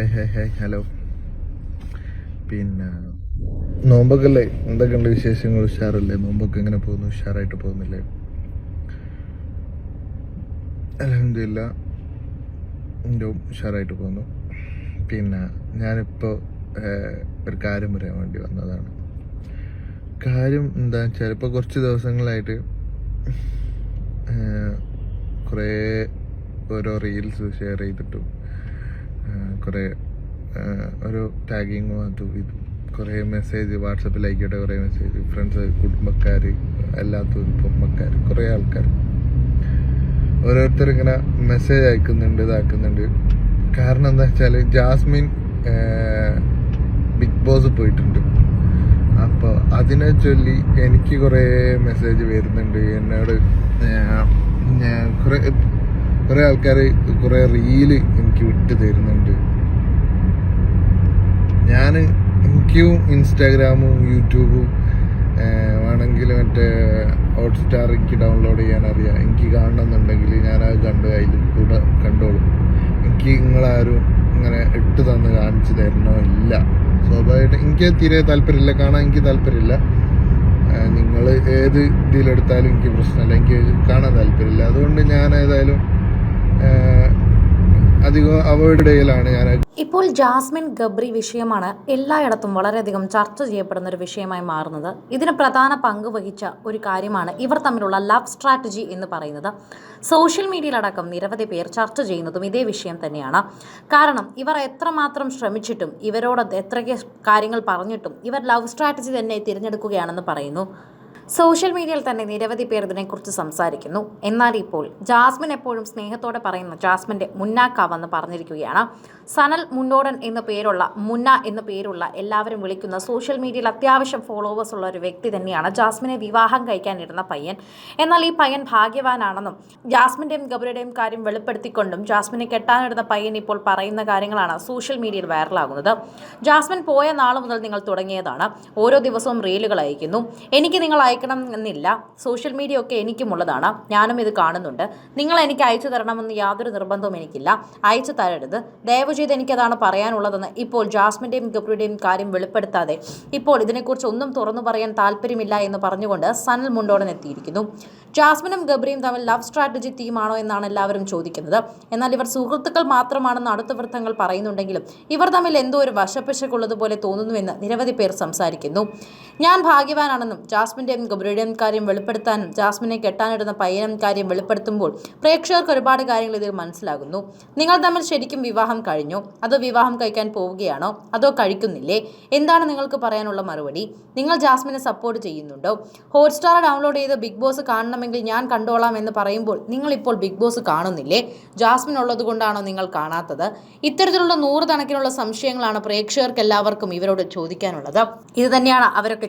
ഹേ ഹേ ഹേ hello. പിന്നെ നോമ്പൊക്കെ അല്ലേ എന്തൊക്കെയുണ്ട് വിശേഷങ്ങൾ? ഉഷാറല്ലേ? നോമ്പൊക്കെ എങ്ങനെ പോകുന്നു? ഉഷാറായിട്ട് പോകുന്നില്ലേ? അലഹമില്ല എന്റെ ഉഷാറായിട്ട് പോകുന്നു. പിന്നെ ഞാനിപ്പോൾ ഒരു കാര്യം പറയാൻ വേണ്ടി വന്നതാണ്. കാര്യം എന്താ വെച്ചാൽ ഇപ്പോൾ കുറച്ച് ദിവസങ്ങളായിട്ട് കുറേ ഓരോ റീൽസ് ഷെയർ ചെയ്തിട്ടും കുറേ ഒരു ടാഗിങ്ങും അതും ഇതും. കുറേ മെസ്സേജ് വാട്സപ്പിൽ വാട്സപ്പിലായിക്കോട്ടെ കുറേ മെസ്സേജ് ഫ്രണ്ട്സ് കുടുംബക്കാർ എല്ലാത്തും കുടുംബക്കാർ കുറേ ആൾക്കാർ ഓരോരുത്തർ ഇങ്ങനെ മെസ്സേജ് അയക്കുന്നുണ്ട് ഇതാക്കുന്നുണ്ട്. കാരണം എന്താ വെച്ചാൽ ജാസ്മിൻ ബിഗ് ബോസ് പോയിട്ടുണ്ട്. അപ്പോൾ അതിനെ ചൊല്ലി എനിക്ക് കുറേ മെസ്സേജ് വരുന്നുണ്ട്. എന്നോട് കുറേ കുറേ ആൾക്കാർ കുറേ റീൽ എനിക്ക് വിട്ടു തരുന്നുണ്ട്. ഞാൻ എനിക്കും ഇൻസ്റ്റാഗ്രാമും യൂട്യൂബും വേണമെങ്കിൽ മറ്റേ ഹോട്ട്സ്റ്റാർ എനിക്ക് ഡൗൺലോഡ് ചെയ്യാൻ അറിയാം എനിക്ക് കാണണമെന്നുണ്ടെങ്കിൽ ഞാൻ അത് കണ്ട് അതിൽ കൂടെ കണ്ടോളും. എനിക്ക് നിങ്ങളാരും ഇങ്ങനെ ഇട്ട് തന്ന് കാണിച്ചു തരണോ ഇല്ല. സ്വാഭാവികമായിട്ട് എനിക്ക് തീരെ താല്പര്യമില്ല. കാണാൻ എനിക്ക് താല്പര്യമില്ല. നിങ്ങൾ ഏത് ഇതിലെടുത്താലും എനിക്ക് പ്രശ്നമില്ല. എനിക്ക് കാണാൻ താല്പര്യമില്ല. അതുകൊണ്ട് ഞാൻ ഏതായാലും അവോയ്ഡ് ഞാൻ ഇപ്പോൾ ജാസ്മിൻ ഗബ്രി വിഷയമാണ് എല്ലായിടത്തും വളരെയധികം ചർച്ച ചെയ്യപ്പെടുന്ന ഒരു വിഷയമായി മാറുന്നത്. ഇതിന് പ്രധാന പങ്ക് വഹിച്ച ഒരു കാര്യമാണ് ഇവർ തമ്മിലുള്ള ലവ് സ്ട്രാറ്റജി എന്ന് പറയുന്നത്. സോഷ്യൽ മീഡിയയിലടക്കം നിരവധി പേർ ചർച്ച ചെയ്യുന്നതും ഇതേ വിഷയം തന്നെയാണ്. കാരണം ഇവർ എത്രമാത്രം ശ്രമിച്ചിട്ടും ഇവരോട് എത്രയൊക്കെ കാര്യങ്ങൾ പറഞ്ഞിട്ടും ഇവർ ലവ് സ്ട്രാറ്റജി തന്നെ തിരഞ്ഞെടുക്കുകയാണെന്ന് പറയുന്നു. സോഷ്യൽ മീഡിയയിൽ തന്നെ നിരവധി പേർ ഇതിനെക്കുറിച്ച് സംസാരിക്കുന്നു. എന്നാൽ ഇപ്പോൾ ജാസ്മിൻ എപ്പോഴും സ്നേഹത്തോടെ പറയുന്ന ജാസ്മിന്റെ മുന്നാക്കാവെന്ന് പറഞ്ഞിരിക്കുകയാണ്. സനൽ മുന്നോടൻ എന്ന പേരുള്ള മുന്ന എന്ന പേരുള്ള എല്ലാവരും വിളിക്കുന്ന സോഷ്യൽ മീഡിയയിൽ അത്യാവശ്യം ഫോളോവേഴ്സ് ഉള്ള ഒരു വ്യക്തി തന്നെയാണ് ജാസ്മിനെ വിവാഹം കഴിക്കാനിരുന്ന പയ്യൻ. എന്നാൽ ഈ പയ്യൻ ഭാഗ്യവാനാണെന്നും ജാസ്മിന്റെയും ഗബറിയുടെയും കാര്യം വെളിപ്പെടുത്തിക്കൊണ്ടും ജാസ്മിനെ കെട്ടാനിടുന്ന പയ്യൻ ഇപ്പോൾ പറയുന്ന കാര്യങ്ങളാണ് സോഷ്യൽ മീഡിയയിൽ വൈറലാകുന്നത്. ജാസ്മിൻ പോയ നാൾ മുതൽ നിങ്ങൾ തുടങ്ങിയതാണ്. ഓരോ ദിവസവും റീലുകൾ അയക്കുന്നു എനിക്ക് നിങ്ങൾ അയക്കണം എന്നില്ല. സോഷ്യൽ മീഡിയ ഒക്കെ എനിക്കുമുള്ളതാണ്. ഞാനും ഇത് കാണുന്നുണ്ട്. നിങ്ങൾ എനിക്ക് അയച്ചു തരണമെന്ന് യാതൊരു നിർബന്ധവും എനിക്കില്ല. അയച്ചു തരരുത്. ദയവ് ചെയ്ത് എനിക്കതാണ് പറയാനുള്ളതെന്ന് ഇപ്പോൾ ജാസ്മിന്റെയും ഗബ്രിയുടെയും കാര്യം വെളിപ്പെടുത്താതെ ഇപ്പോൾ ഇതിനെക്കുറിച്ച് ഒന്നും തുറന്നു പറയാൻ താല്പര്യമില്ല എന്ന് പറഞ്ഞുകൊണ്ട് സനൽ മുണ്ടോടൻ എത്തിയിരിക്കുന്നു. ജാസ്മിനും ഗബ്രിയും തമ്മിൽ ലവ് സ്ട്രാറ്റജി തീമാണോ എന്നാണ് എല്ലാവരും ചോദിക്കുന്നത്. എന്നാൽ ഇവർ സുഹൃത്തുക്കൾ മാത്രമാണെന്ന് അടുത്ത വൃത്തങ്ങൾ പറയുന്നുണ്ടെങ്കിലും ഇവർ തമ്മിൽ എന്തോ ഒരു വശപ്പശക്കുള്ളതുപോലെ തോന്നുന്നുവെന്ന് നിരവധി പേർ സംസാരിക്കുന്നു. ഞാൻ ഭാഗ്യവാനാണെന്നും ജാസ്മിന്റെയും ഗബ്രിയുടെയും കാര്യം വെളിപ്പെടുത്താനും ജാസ്മിനെ കെട്ടാനിടുന്ന പയ്യനും കാര്യം വെളിപ്പെടുത്തുമ്പോൾ പ്രേക്ഷകർക്ക് ഒരുപാട് കാര്യങ്ങൾ ഇതിൽ മനസ്സിലാകുന്നു. നിങ്ങൾ തമ്മിൽ ശരിക്കും വിവാഹം കഴിഞ്ഞോ. അതോ വിവാഹം കഴിക്കാൻ പോവുകയാണോ? അതോ കഴിക്കുന്നില്ലേ? എന്താണ് നിങ്ങൾക്ക് പറയാനുള്ള മറുപടി? നിങ്ങൾ ജാസ്മിനെ സപ്പോർട്ട് ചെയ്യുന്നുണ്ടോ? ഹോട്ട്സ്റ്റാർ ഡൗൺലോഡ് ചെയ്ത് ബിഗ് ബോസ് കാണണമെങ്കിൽ ഞാൻ കണ്ടോളാം എന്ന് പറയുമ്പോൾ നിങ്ങൾ ഇപ്പോൾ ബിഗ് ബോസ് കാണുന്നില്ലേ? ജാസ്മിൻ ഉള്ളത് കൊണ്ടാണോ നിങ്ങൾ കാണാത്തത്? ഇത്തരത്തിലുള്ള നൂറുകണക്കിനുള്ള സംശയങ്ങളാണ് പ്രേക്ഷകർക്ക് എല്ലാവർക്കും ഇവരോട് ചോദിക്കാനുള്ളത്. ഇത് തന്നെയാണ് അവരൊക്കെ